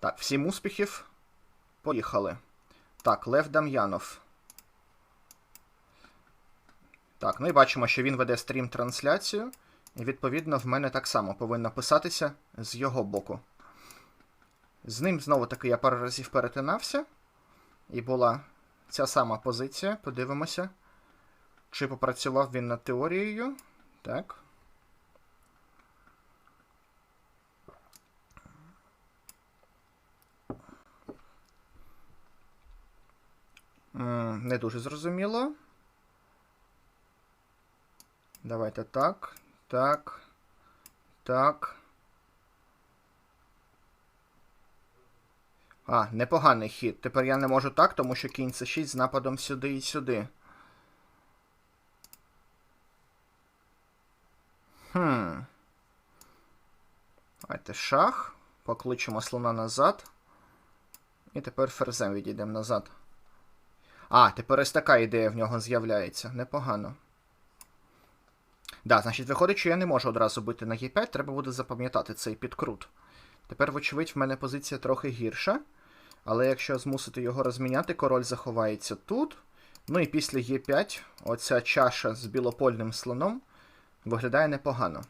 Так, всім успіхів. Поїхали. Так, Лев Дам'янов. Так, ну і бачимо, що він веде стрім-трансляцію. І відповідно в мене так само повинно писатися з його боку. З ним знову таки я пару разів перетинався. І була ця сама позиція. Подивимося. Чи попрацював він над теорією? Так. Не дуже зрозуміло. Давайте так. Так. Так. А, непоганий хід. Тепер я не можу так, тому що кінь це 6 з нападом сюди і сюди. Хм. Давайте шах. Покличемо слона назад. І тепер ферзем відійдемо назад. А, тепер ось така ідея в нього з'являється. Непогано. Да, значить, виходить, що я не можу одразу бити на Е5, треба буде запам'ятати цей підкрут. Тепер, вочевидь, в мене позиція трохи гірша. Але якщо змусити його розміняти, король заховається тут. Ну і після Е5 оця чаша з білопольним слоном виглядає непогано.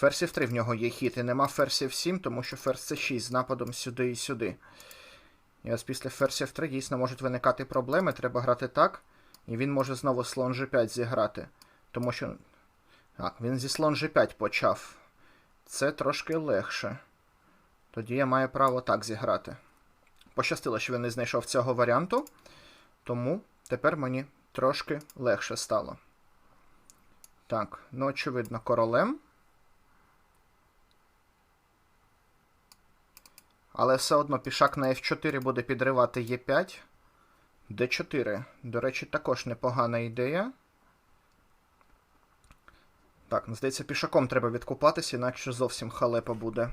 Ферзь 3 в нього є хід, і нема ферзь 7, тому що ферзь це 6 з нападом сюди і сюди. І ось після ферзь 3 дійсно можуть виникати проблеми, треба грати так. І він може знову слон G5 зіграти. Тому що. Так, він зі слон G5 почав. Це трошки легше. Тоді я маю право так зіграти. Пощастило, що він не знайшов цього варіанту. Тому тепер мені трошки легше стало. Так, ну, очевидно, королем. Але все одно пішак на F4 буде підривати Е5. Д4. До речі, також непогана ідея. Так, здається, пішаком треба відкупатися, інакше зовсім халепа буде.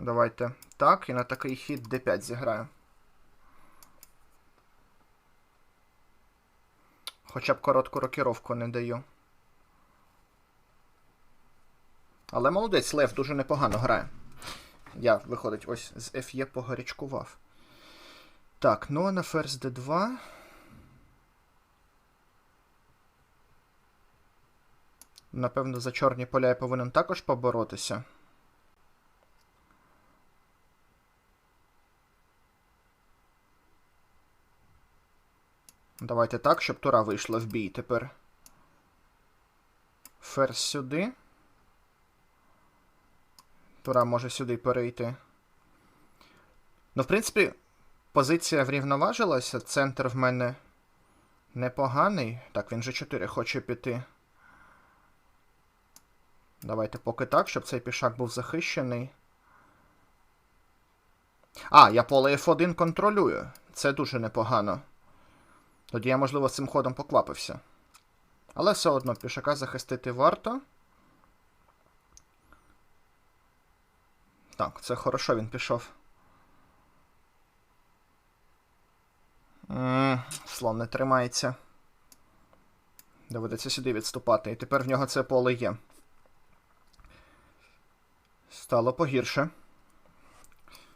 Давайте так, і на такий хід d5 зіграю. Хоча б коротку рокіровку не даю. Але молодець, Лев дуже непогано грає. Я, виходить, ось з FE погарячкував. Так, ну а на ферзь d2. Напевно, за чорні поля я повинен також поборотися. Давайте так, щоб тура вийшла в бій тепер. Ферзь сюди. Тура може сюди перейти. Ну, в принципі, позиція врівноважилася. Центр в мене непоганий. Так, він же 4 хоче піти. Давайте поки так, щоб цей пішак був захищений. А, я поле F1 контролюю. Це дуже непогано. Тоді я, можливо, цим ходом поквапився. Але все одно пішака захистити варто. Так, це хорошо він пішов. М слон не тримається. Доведеться сюди відступати. І тепер в нього це поле є. Стало погірше.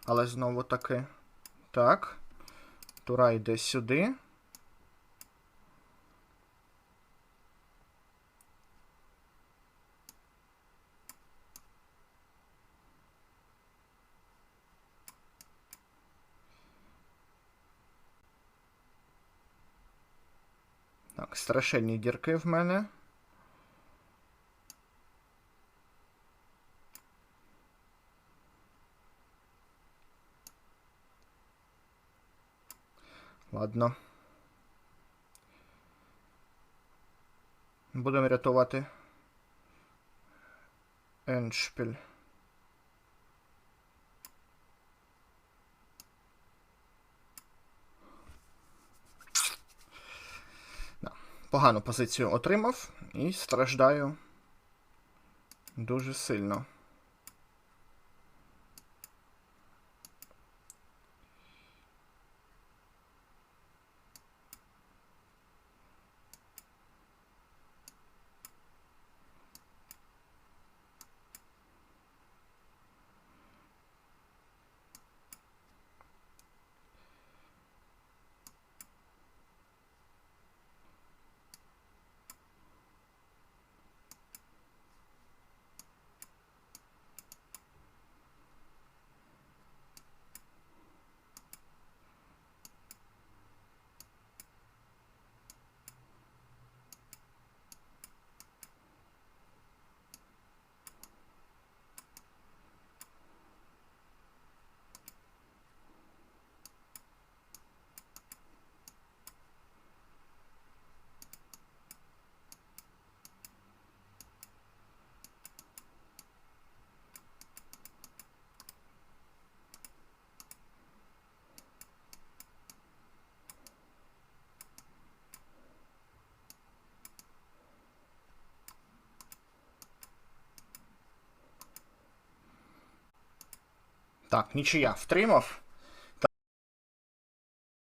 Але знову таки. Так. Тура йде сюди. Так, страшенні дірки в мене. Ладно. Будемо рятувати Еншпіль. Погану позицію отримав і страждаю дуже сильно. Так, нічия втримав.